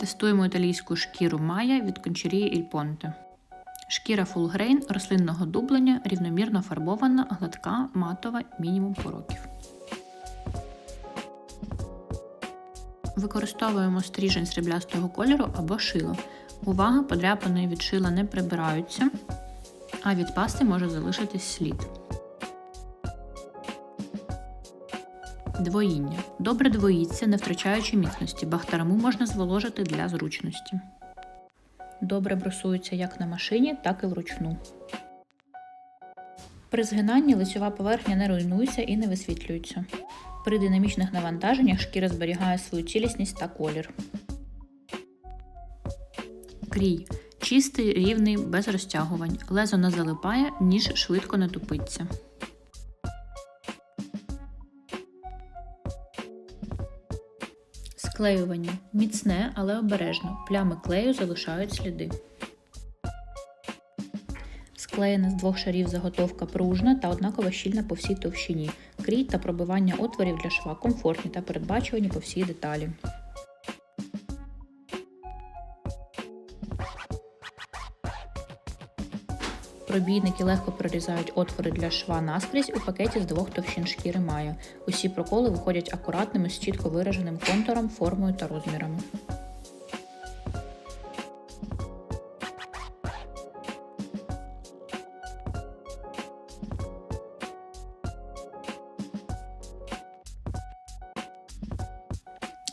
Тестуємо італійську шкіру Майя від кончерії Ponte. Шкіра фулгрейн рослинного дублення, рівномірно фарбована, гладка, матова, мінімум пороків. Використовуємо стріжень сріблястого кольору або шило. Увага, подряпини від шила не прибираються, а від пасти може залишитись слід. Двоїння. Добре двоїться, не втрачаючи міцності. Бахтараму можна зволожити для зручності. Добре брусується як на машині, так і вручну. При згинанні лицьова поверхня не руйнується і не висвітлюється. При динамічних навантаженнях шкіра зберігає свою цілісність та колір. Крій. Чистий, рівний, без розтягувань. Лезо не залипає, ніж швидко не тупиться. Склеювання. Міцне, але обережно. Плями клею залишають сліди. Склеєна з двох шарів заготовка пружна та однаково щільна по всій товщині. Крій та пробивання отворів для шва комфортні та передбачувані по всій деталі. Пробійники легко прорізають отвори для шва наскрізь у пакеті з двох товщин шкіри має. Усі проколи виходять акуратними з чітко вираженим контуром, формою та розмірами.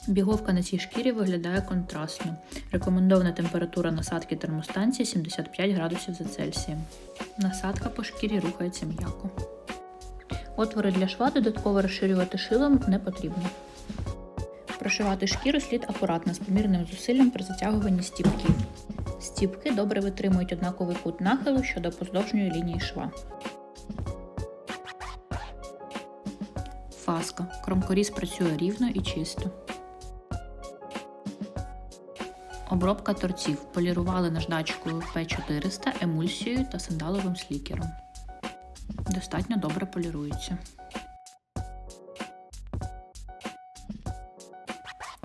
Біговка на цій шкірі виглядає контрастно. Рекомендована температура насадки термостанції 75 градусів за Цельсієм. Насадка по шкірі рухається м'яко. Отвори для шва додатково розширювати шилом не потрібно. Прошивати шкіру слід акуратно з помірним зусиллям при затягуванні стіпків. Стіпки добре витримують однаковий кут нахилу щодо поздовжньої лінії шва. Фаска. Кромкоріз працює рівно і чисто. Обробка торців. Полірували наждачкою P400, емульсією та сандаловим слікером. Достатньо добре полірується.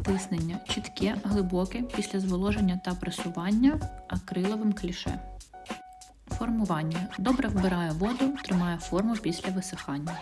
Тиснення чітке, глибоке після зволоження та пресування акриловим кліше. Формування. Добре вбирає воду, тримає форму після висихання.